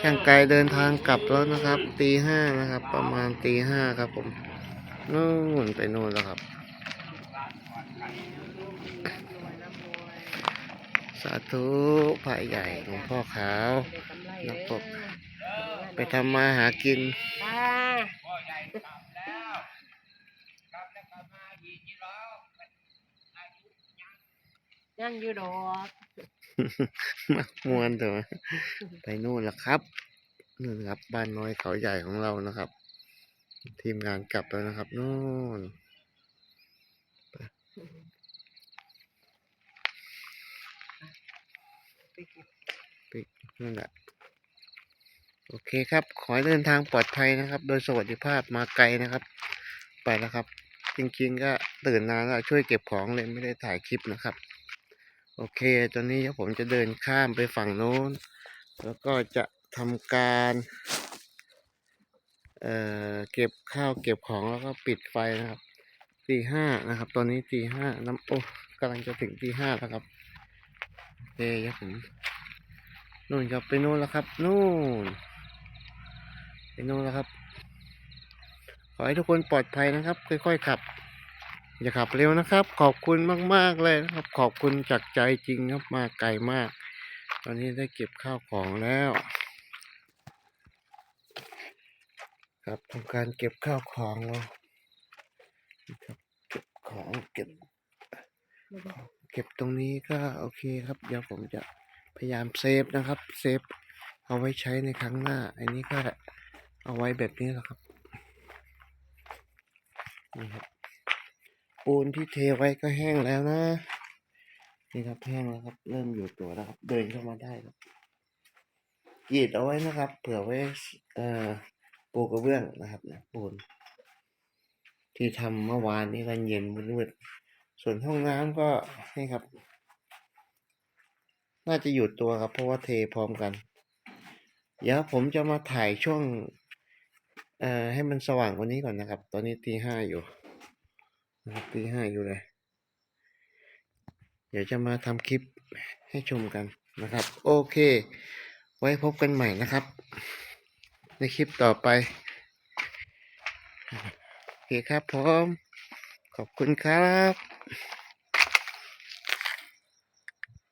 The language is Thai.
ช่างไกลเดินทางกลับแล้วนะครับ ตีห้านะครับ ประมาณตีห้าครับผมนู่นไปนู่นแล้วครับ สาธุพระใหญ่หลวงพ่อขาวนักปกไปทำมาหากิน ยังอยู่ดอกมักมวนเถอะไปนู่นแล้วครับนู่นครับ บ้านน้อยเขาใหญ่ของเรานะครับ ทีมงานกลับแล้วนะครับนู่นไปนั่นแหละโอเคครับ ขอให้เดินทางปลอดภัยนะครับ โดยสวัสดิภาพมาไกลนะครับ ไปแล้วครับ จริงๆก็ตื่นนานแล้วช่วยเก็บของเลยไม่ได้ถ่ายคลิปนะครับ โอเค ตอนนี้ผมจะเดินข้ามไปฝั่งโน้น แล้วก็จะทำการเอ่อเก็บข้าวเก็บของแล้วก็ปิดไฟนะครับตีห้านะครับ ตอนนี้ตีห้าน้ำโอ้กำลังจะถึงตีห้าแล้วครับโอเคครับผมนู่นครับไปนู่นแล้วครับ นู่นไปนู่นแล้วครับ ขอให้ทุกคนปลอดภัยนะครับ ค่อยๆขับ อย่าขับเร็วนะครับ ขอบคุณมาก ๆ เลยนะครับ ขอบคุณจากใจจริงครับมาไกลมาก ตอนนี้ได้เก็บข้าวของแล้ว ครับทำการเก็บข้าวของแล้วนะครับเก็บของเก็บเก็บตรงนี้ก็โอเคครับ เดี๋ยวผมจะพยายามเซฟนะครับ เซฟเอาไว้ใช้ในครั้งหน้า อันนี้ก็เอาไว้แบบนี้แหละครับนี่ครับ ปูนที่เทไว้ก็แห้งแล้วนะ นี่ครับแห้งแล้วครับ เริ่มอยู่ตัวแล้วครับ เดินเข้ามาได้ครับกรีดเอาไว้นะครับ เผื่อไว้เอ่อปูกระเบื้องนะครับนะปูน ที่ทำเมื่อวานนี้ตอนเย็นมืดๆส่วนห้องน้ำก็นี่ครับ น่าจะอยู่ตัวครับ เพราะว่าเทพร้อมกัน เดี๋ยวผมจะมาถ่ายช่วงเอ่อให้มันสว่างกว่านี้ก่อนนะครับ ตอนนี้ตีห้าอยู่ ตีห้าอยู่เลย เดี๋ยวจะมาทำคลิปให้ชมกันนะครับ โอเค ไว้พบกันใหม่นะครับ ในคลิปต่อไป โอเคครับพร้อม ขอบคุณครับ